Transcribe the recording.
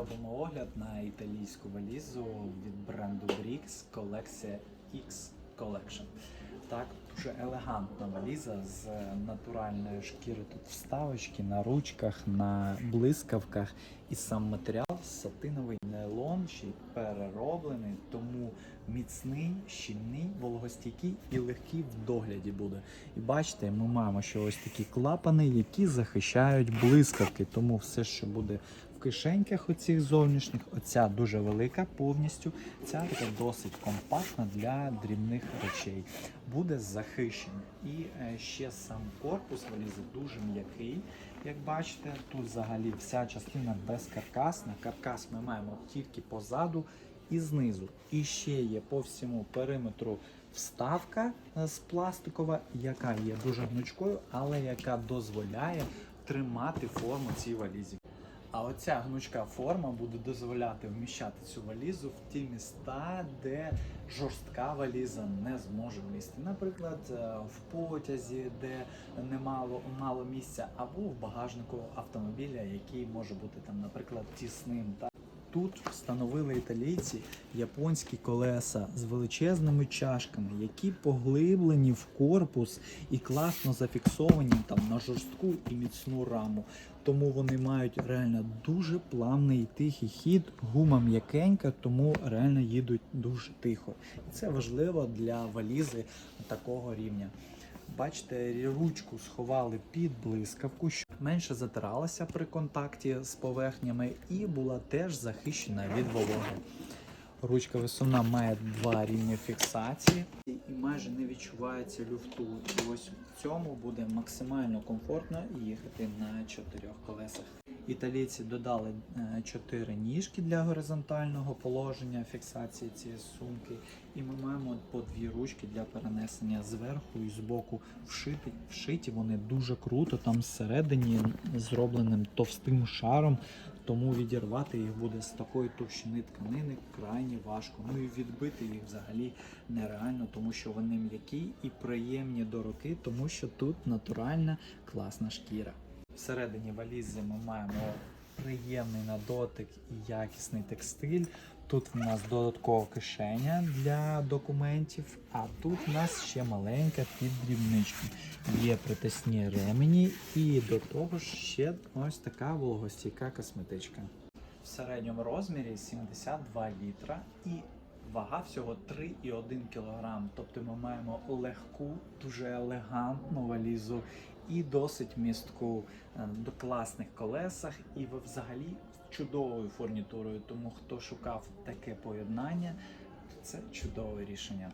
робимо огляд на італійську валізу від бренду Brix колекція X Collection. Так, дуже елегантна валіза з натуральної шкіри. Тут вставочки на ручках, на блискавках. І сам матеріал сатиновий нейлон, ще й перероблений, тому міцний, щільний, вологостійкий і легкий в догляді буде. І бачите, ми маємо ще ось такі клапани, які захищають блискавки. Тому все, що буде кишеньках оцих зовнішніх, оця дуже велика повністю. Ця досить компактна для дрібних речей. Буде захищена. І е, ще сам корпус валізи дуже м'який. Як бачите, тут взагалі вся частина безкаркасна. Каркас ми маємо тільки позаду і знизу. І ще є по всьому периметру вставка е, з пластикова, яка є дуже гнучкою, але яка дозволяє тримати форму цій валізі. А оця гнучка форма буде дозволяти вміщати цю валізу в ті міста, де жорстка валіза не зможе влізти. Наприклад, е, в потязі, де немало мало місця, або в багажнику автомобіля, який може бути там, наприклад, тісним. Та Тут встановили італійці японські колеса з величезними чашками, які поглиблені в корпус і класно зафіксовані там на жорстку і міцну раму. Тому вони мають реально дуже плавний і тихий хід, гума м'якенька, тому реально їдуть дуже тихо. І це важливо для валізи такого рівня. Бачите, ручку сховали під блискавку, менше затиралася при контакті з поверхнями і була теж захищена від вологи. Ручка висувна має два рівні фіксації і майже не відчувається люфту. І ось в цьому буде максимально комфортно їхати на чотирьох колесах. Італійці додали е, чотири ніжки для горизонтального положення фіксації цієї сумки, і ми маємо по дві ручки для перенесення зверху і збоку вшиті. Вшиті вони дуже круто, там всередині зробленим товстим шаром, тому відірвати їх буде з такої товщини тканини крайні важко. Ну і відбити їх взагалі нереально, тому що вони м'які і приємні до руки, тому що тут натуральна класна шкіра. Всередині валізи ми маємо приємний на дотик і якісний текстиль. Тут в нас додаткова кишеня для документів, а тут в нас ще маленька під дрібнички. Є притисні ремені і до того ж ще ось така вологостійка косметичка. В середньому розмірі 72 літра і вага всього 3,1 кг. Тобто ми маємо легку, дуже елегантну валізу і досить містку е, до класних колесах, і взагалі чудовою фурнітурою. Тому хто шукав таке поєднання, це чудове рішення.